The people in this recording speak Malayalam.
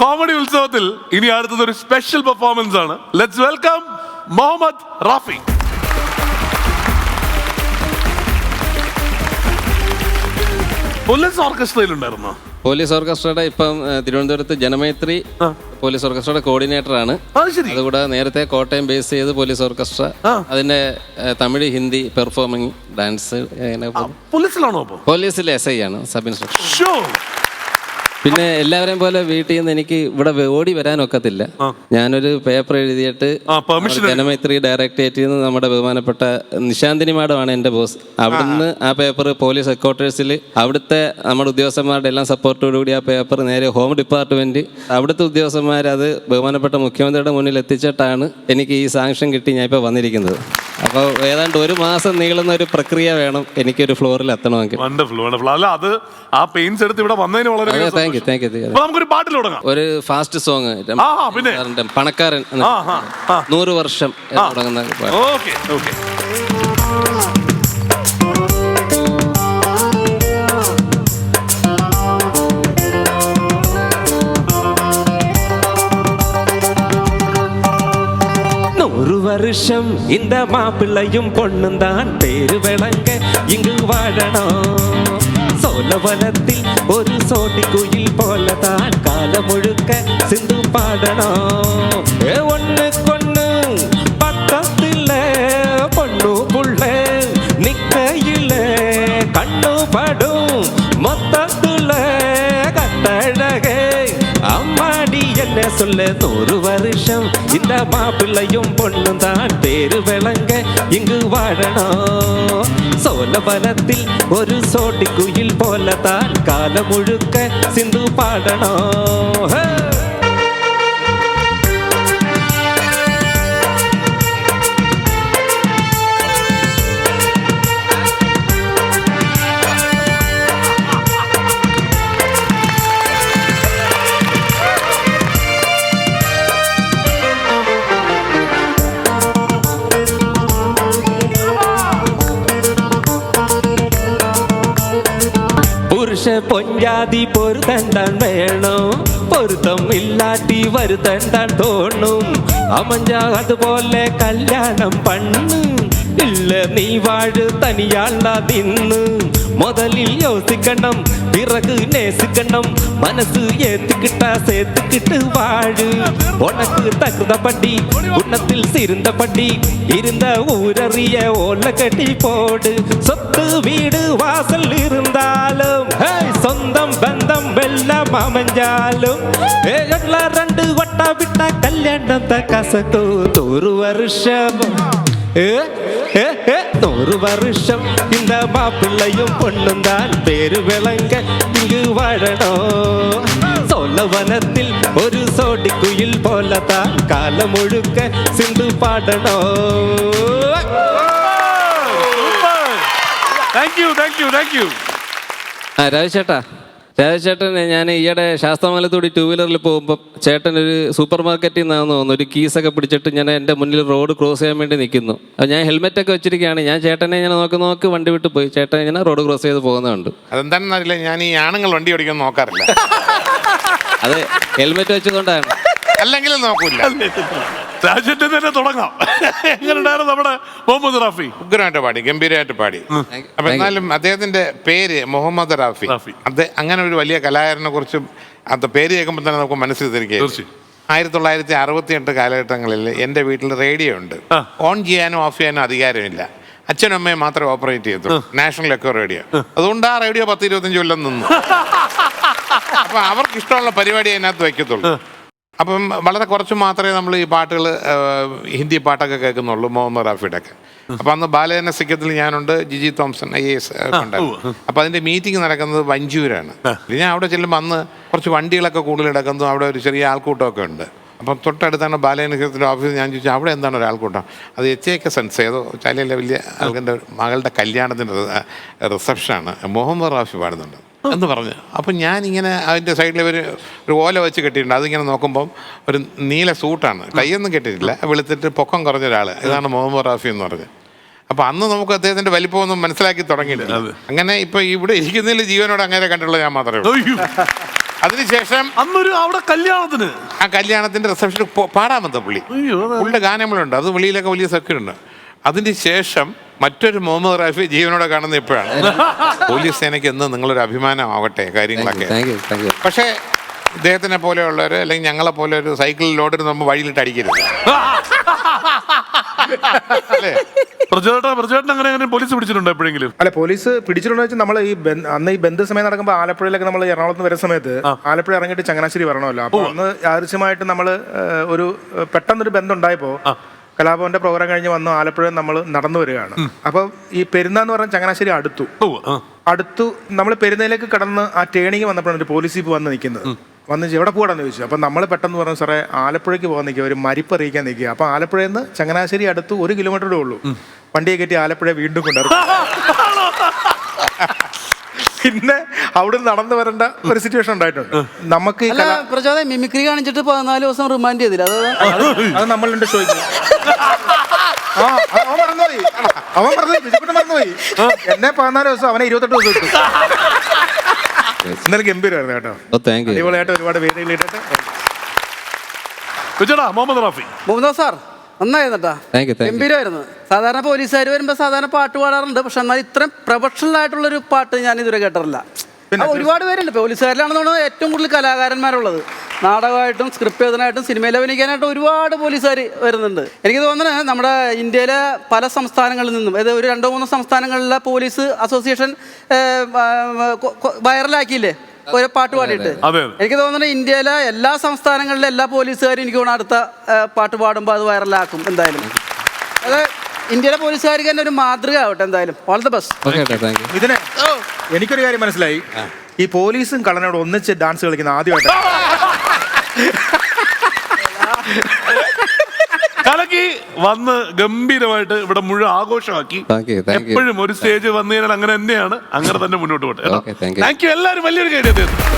കോമഡി ഉത്സവത്തിൽ ഇനി അടുത്തത് ഒരു സ്പെഷ്യൽ പെർഫോമൻസ് ആണ്. Let's welcome Muhammad Rafi police ഓർക്കസ്ട്രയിലുണ്ടായിരുന്നു? Police ഓർക്കസ്ട്രയുടെ ഇപ്പം തിരുവനന്തപുരത്ത് ജനമൈത്രി പോലീസ് ഓർക്കസ്ട്രയുടെ കോർഡിനേറ്റർ ആണ് അതുകൂടാതെ നേരത്തെ കോട്ടയം ബേസ് ചെയ്ത് പോലീസ് ഓർക്കസ്ട്ര. അതിന്റെ തമിഴ് ഹിന്ദി പെർഫോമിംഗ് ഡാൻസ്. പോലീസിലാണോ പോലീസിലെ എസ് ഐ ആണ് സബ് ഇൻസ്പെക്ടർ പിന്നെ എല്ലാവരെയും പോലെ വീട്ടിൽ നിന്ന് എനിക്ക് ഇവിടെ ഓടി വരാൻ ഒക്കത്തില്ല. ഞാനൊരു പേപ്പർ എഴുതിയിട്ട് ജനമൈത്രി ഡയറക്ടറേറ്റിൽ നിന്ന് നമ്മുടെ ബഹുമാനപ്പെട്ട നിശാന്തിനി മാഡമാണ് എന്റെ ബോസ് അവിടുന്ന് ആ പേപ്പർ പോലീസ് ഹെഡ്ക്വാർട്ടേഴ്സിൽ അവിടുത്തെ നമ്മുടെ ഉദ്യോഗസ്ഥന്മാരുടെ എല്ലാം സപ്പോർട്ടോടുകൂടി ആ പേപ്പർ നേരെ ഹോം ഡിപ്പാർട്ട്മെന്റ് അവിടുത്തെ ഉദ്യോഗസ്ഥന്മാർ അത് ബഹുമാനപ്പെട്ട മുഖ്യമന്ത്രിയുടെ മുന്നിൽ എത്തിച്ചിട്ടാണ് എനിക്ക് ഈ സാങ്ഷൻ കിട്ടി. ഞാൻ ഇപ്പോൾ വന്നിരിക്കുന്നത്. അപ്പോൾ ഏതാണ്ട് ഒരു മാസം നീളുന്ന ഒരു പ്രക്രിയ വേണം എനിക്കൊരു ഫ്ലോറിൽ എത്തണമെങ്കിൽ. വണ്ടർഫുൾ വണ്ടർഫുൾ അല്ല അത് ആ പെയിന്റ്സ് എടുത്ത് ഇവിടെ വന്നതിന് വളരെ അതെ താങ്ക് യു താങ്ക് യു അപ്പൊ നമുക്കൊരു പാട്ടിൽ തുടങ്ങാം. ഒരു ഫാസ്റ്റ് സോങ് ആ, പിന്നെ. പണക്കാരൻ എന്ന ആ ആ. ആ നൂറ് വർഷം എന്ന് തുടങ്ങുന്ന പാട്ട്. Okay okay. நூறு வருஷம் இந்த மாப்பிள்ளையும் பொண்ணும் தான் பேரு விளங்க இங்கு வாழணும். சோழவனத்தில் ஒரு சோட்டி குயில் போலதான். காலம் முழுக்க சிந்து பாடணும். ஏ கொண்டு சொல்ல நூறு வருஷம். இந்த மாப்பிள்ளையும் பொண்ணும் தான் பேரு விளங்க இங்கு வாழணும். சோழவனத்தில் ஒரு சோட்டி குயில் போலதான் காலம் முழுக்க சிந்து பாடணும். புருஷ பொஞ்சாதி பொருத்தந்தான் வேணும். பொருத்தம் இல்லாட்டி வருத்தம் தான் தோணும். அமைஞ்சா அது போல கல்யாணம் பண்ணு. இல்ல நீ வாழு தனியாள்டா தின்னு. முதலில் யோசிக்கணும் பிறகு நேசிக்கணும். மனசு ஏத்துக்கிட்டா சேர்த்துக்கிட்டு வாழு. உனக்கு தகுந்தபடி உன்னத்தில் சிறந்தபடி இருந்த ஊரறிய ஓல கட்டி போடு. சொத்து வீடு வாசல் இருந்தாலும் சொந்தம் பந்தம் வெள்ளம் அமைஞ்சாலும் ಎಲ್ಲ ರಂಡು ಒಟ್ಟ ಬಿಟ್ಟ ಕಲ್ಯಾಣಂತ ಕಸತು ನೂರು ವರ್ಷ நூறு வருஷம். இந்த மாப்பிள்ளையும் பொண்ணும் தான் பேரு விளங்க இங்கு வாழணும். சோழவனத்தில் ஒரு சோடி குயில் போலதான் காலம் முழுக்க சிந்து பாடணும். தேங்க்யூ தேங்க்யூ தேங்க்யூ ரவி சேட்டா. രാജേട്ടൻ ഞാൻ ഈയിടെ ശാസ്താമലത്തൂടി ടൂ വീലറിൽ പോകുമ്പോൾ ചേട്ടൻ ഒരു സൂപ്പർ മാർക്കറ്റിൽ നിന്നാന്ന് തോന്നുന്നു. ഒരു കീസൊക്കെ പിടിച്ചിട്ട് ഞാൻ എന്റെ മുന്നിൽ റോഡ് ക്രോസ് ചെയ്യാൻ വേണ്ടി നിൽക്കുന്നു. അപ്പോൾ ഞാൻ ഹെൽമെറ്റ് ഒക്കെ വെച്ചിരിക്കുകയാണ്. ഞാൻ ചേട്ടനെ ഇങ്ങനെ നോക്കി നോക്കി വണ്ടി വിട്ട് പോയി. ചേട്ടൻ ഇങ്ങനെ റോഡ് ക്രോസ് ചെയ്ത് പോകുന്നുണ്ട് അതെന്താണെന്ന് അറിയില്ല. ഞാൻ ഈ ആണുങ്ങൾ വണ്ടി ഓടിക്കാൻ നോക്കാറില്ല. അത് ഹെൽമെറ്റ് വെച്ചുകൊണ്ടാണ് അല്ലെങ്കിലും നോക്കൂല. രാജ്യത്തെ തന്നെ തുടങ്ങാം. എങ്ങനെയുണ്ടായിരുന്നു നമ്മുടെ മുഹമ്മദ് റാഫി? ഉഗ്രമായിട്ട് പാടി ഗംഭീരമായിട്ട് പാടി. അപ്പൊ എന്നാലും അദ്ദേഹത്തിന്റെ പേര് മുഹമ്മദ് റാഫി. റാഫി. അത് അങ്ങനെ ഒരു വലിയ കലാകാരനെ കുറിച്ചും അത് പേര് കേൾക്കുമ്പോൾ തന്നെ നമുക്ക് മനസ്സിൽ തിരികെ തീർച്ചയായും. ആയിരത്തി തൊള്ളായിരത്തി അറുപത്തി എട്ട് കാലഘട്ടങ്ങളിൽ എന്റെ വീട്ടിൽ റേഡിയോ ഉണ്ട്. ആ. ഓൺ ചെയ്യാനോ ഓഫ് ചെയ്യാനോ അധികാരമില്ല. അച്ഛനും അമ്മയും മാത്രമേ ഓപ്പറേറ്റ് ചെയ്തു നാഷണൽ എക്കോ റേഡിയോ. അതുകൊണ്ട് ആ റേഡിയോ പത്ത് ഇരുപത്തഞ്ച് കൊല്ലം നിന്നു. അപ്പൊ അവർക്ക് ഇഷ്ടമുള്ള പരിപാടി അതിനകത്ത് വയ്ക്കത്തുള്ളൂ. അപ്പം വളരെ കുറച്ച് മാത്രമേ നമ്മൾ ഈ പാട്ടുകൾ ഹിന്ദി പാട്ടൊക്കെ കേൾക്കുന്നുള്ളൂ മുഹമ്മദ് റാഫിയുടെ ഒക്കെ അപ്പൊ അന്ന് ബാലജന സിക്കത്തിൽ ഞാനുണ്ട് ജിജി തോംസൺ ഐ എസ് ഉണ്ടായിരുന്നു. അപ്പൊ അതിന്റെ മീറ്റിംഗ് നടക്കുന്നത് വഞ്ചൂരാണ്. ഞാൻ അവിടെ ചെല്ലുമ്പോൾ അന്ന് കുറച്ച് വണ്ടികളൊക്കെ കൂടുതൽ കിടക്കുന്നു അവിടെ ഒരു ചെറിയ ആൾക്കൂട്ടമൊക്കെ ഉണ്ട്. അപ്പം തൊട്ടടുത്താണ് ബാലജനസിക്കത്തിന്റെ ഓഫീസ്. ഞാൻ ചോദിച്ചു അവിടെ എന്താണ് ഒരു ആൾക്കൂട്ടം? അത് എച്ച് എ കെ സെൻസ് ഏതോ ചാലിയിലെ വലിയ ആൾക്കാരുടെ മകളുടെ കല്യാണത്തിന്റെ റിസപ്ഷനാണ്. മുഹമ്മദ് റാഫി പാടുന്നുണ്ട്. എന്ന് പറഞ്ഞു. അപ്പം ഞാനിങ്ങനെ അതിന്റെ സൈഡിൽ ഒരു ഒരു ഓല വെച്ച് കെട്ടിയിട്ടുണ്ട്. അതിങ്ങനെ നോക്കുമ്പം ഒരു നീല സൂട്ടാണ്. കൈയൊന്നും കെട്ടിയിട്ടില്ല. വെളുത്തിട്ട് പൊക്കം കുറഞ്ഞ ഒരാൾ ഇതാണ് മുഹമ്മദ് റാഫി എന്ന് പറഞ്ഞ്. അപ്പം അന്ന് നമുക്ക് അദ്ദേഹത്തിന്റെ വലിപ്പമൊന്നും മനസ്സിലാക്കി തുടങ്ങിയില്ല അങ്ങനെ ഇപ്പം ഇവിടെ ഇരിക്കുന്നതിൽ ജീവനോട് അങ്ങനെ കണ്ടുള്ള ഞാൻ മാത്രമേ അതിനുശേഷം അന്നൊരു അവിടെ കല്യാണത്തിന്. ആ കല്യാണത്തിന്റെ റിസപ്ഷൻ പാടാൻ വന്ന പുള്ളി. പുള്ളിയുടെ ഗാനങ്ങളുണ്ട് അത് വെളിയിലൊക്കെ വലിയ സഖ്യമുണ്ട് അതിന് ശേഷം മറ്റൊരു മുഹമ്മദ് റാഫി ജീവനോടെ കാണുന്ന ഇപ്പോഴാണ്. പോലീസ് സേനയ്ക്ക് എന്ന് നിങ്ങളൊരു അഭിമാനമാവട്ടെ കാര്യങ്ങളൊക്കെ. പക്ഷേ ഇദ്ദേഹത്തിനെ പോലെയുള്ളവർ അല്ലെങ്കിൽ ഞങ്ങളെ പോലെ ഒരു സൈക്കിളിൽ ലോഡിന് നമ്മൾ വഴിയിലിട്ട് അടിക്കരുത്. അല്ലേ? അങ്ങനെ അങ്ങനെ പോലീസ് പിടിച്ചിട്ടുണ്ടോ എപ്പോഴെങ്കിലും? അല്ല പോലീസ് പിടിച്ചിട്ടുണ്ടോ വെച്ചാൽ നമ്മൾ ഈ ബന്ധ- അന്ന് ഈ ബന്ധ സമയം നടക്കുമ്പോൾ ആലപ്പുഴയിലൊക്കെ നമ്മൾ എറണാകുളത്ത് വരുന്ന സമയത്ത് ആലപ്പുഴ ഇറങ്ങിയിട്ട് ചങ്ങനാശ്ശേരി വരണമല്ലോ. അപ്പൊ അന്ന് ആവശ്യമായിട്ട് നമ്മൾ ഒരു പെട്ടെന്നൊരു ബന്ധം ഉണ്ടായപ്പോ കലാഭവന്റെ പ്രോഗ്രാം കഴിഞ്ഞ് വന്നു ആലപ്പുഴ നമ്മൾ നടന്നു വരികയാണ്. അപ്പൊ ഈ പെരുന്ന എന്ന് പറഞ്ഞ ചങ്ങനാശ്ശേരി അടുത്തു. അടുത്തു നമ്മൾ പെരുന്നയിലേക്ക് കടന്ന് ആ ടേണിങ് വന്നപ്പോഴാണ് ഒരു പോലീസ് ജീപ്പ് വന്ന് നിൽക്കുന്നത്. വന്ന് എവിടെ പോകണമെന്ന് ചോദിച്ചു. അപ്പം നമ്മൾ പെട്ടെന്ന് പറഞ്ഞു സാറേ ആലപ്പുഴയ്ക്ക് പോകാൻ നിൽക്കുക ഒരു മരിപ്പ് അറിയിക്കാൻ നിൽക്കുക. അപ്പം ആലപ്പുഴയിൽ നിന്ന് ചങ്ങനാശ്ശേരി അടുത്ത് ഒരു കിലോമീറ്ററേ ഉള്ളൂ വണ്ടിയെ കയറ്റി ആലപ്പുഴ വീണ്ടും കൊണ്ടിറക്കും പിന്നെ അവിടെ നടന്നു വരേണ്ട ഒരു സിറ്റുവേഷൻ ഉണ്ടായിട്ടുണ്ട്. നമുക്ക് ഈ അല്ല കല- പ്രചോദന മിമിക്രി കാണിച്ചിട്ട് പതിനാല് ദിവസം റിമാൻഡ് ചെയ്തില്ല. അത് അത് നമ്മളുണ്ട് ഷോയ്ക്ക് ആ അത് അവൻ മറന്നുപോയി. അവൻ മറന്നുപോയി. ബിജുക്കുട്ടൻ മറന്നുപോയി. എന്നെ പതിനാല് ദിവസം അവനെ ഇരുപത്തെട്ട് ദിവസം ഇട്ടു. ഇന്നലെ ഗംഭീരമായിരുന്നു കേട്ടോ. താങ്ക് യു അടിപൊളിയായിട്ട് ഒരുപാട് വേദികളിട്ടിട്ട് വിജയടാ മുഹമ്മദ് റാഫി. മുഹമ്മദ് സാർ നന്നായിരുന്നു കേട്ടാ Thank you, thank you. ഗംഭീരമായിരുന്നു. സാധാരണ പോലീസുകാർ വരുമ്പോൾ സാധാരണ പാട്ട് പാടാറുണ്ട്. പക്ഷെ എന്നാൽ ഇത്രയും പ്രൊഫഷണൽ ആയിട്ടുള്ള ഒരു പാട്ട് ഞാൻ ഇതുവരെ കേട്ടിട്ടില്ല. ആ, ഒരുപാട് പേരുണ്ട്. പോലീസുകാരിലാണെന്ന് തോന്നുന്നത് ഏറ്റവും കൂടുതൽ കലാകാരന്മാരുള്ളത്. നാടകമായിട്ടും സ്ക്രിപ്റ്റ് എഴുതാനായിട്ടും സിനിമയിൽ അഭിനയിക്കാനായിട്ടും ഒരുപാട് പോലീസുകാർ വരുന്നുണ്ട്. എനിക്ക് തോന്നുന്നത് നമ്മുടെ ഇന്ത്യയിലെ പല സംസ്ഥാനങ്ങളിൽ നിന്നും അതായത് ഒരു രണ്ടോ മൂന്നോ സംസ്ഥാനങ്ങളിലെ പോലീസ് അസോസിയേഷൻ വൈറലാക്കിയില്ലേ? ഒരു പാട്ട് പാടിയിട്ട്. അതെ, അതെ. എനിക്ക് തോന്നുന്നത് ഇന്ത്യയിലെ എല്ലാ സംസ്ഥാനങ്ങളിലെ എല്ലാ പോലീസുകാരും എനിക്ക് തോന്നുന്നു അടുത്ത പാട്ട് പാടുമ്പോൾ അത് വൈറലാക്കും എന്തായാലും. അത് ഇന്ത്യയിലെ പോലീസുകാർക്ക് തന്നെ ഒരു മാതൃക ആവട്ടെ എന്തായാലും. ഓൾ ദ ബെസ്റ്റ് ഓക്കെ ഏട്ടാ താങ്ക് യു ഇതിന് എനിക്കൊരു കാര്യം മനസ്സിലായി. ഈ പോലീസും കളനോട് ഒന്നിച്ച് ഡാൻസ് കളിക്കുന്ന ആദ്യമായിട്ട്. കലക്കി വന്ന് ഗംഭീരമായിട്ട് ഇവിടെ മുഴുവൻ ആഘോഷമാക്കി. എപ്പോഴും ഒരു സ്റ്റേജ് വന്നു കഴിഞ്ഞാൽ അങ്ങനെ തന്നെയാണ്. അങ്ങനെ തന്നെ മുന്നോട്ട് പോട്ടെ താങ്ക് യു എല്ലാവരും വലിയൊരു കാര്യം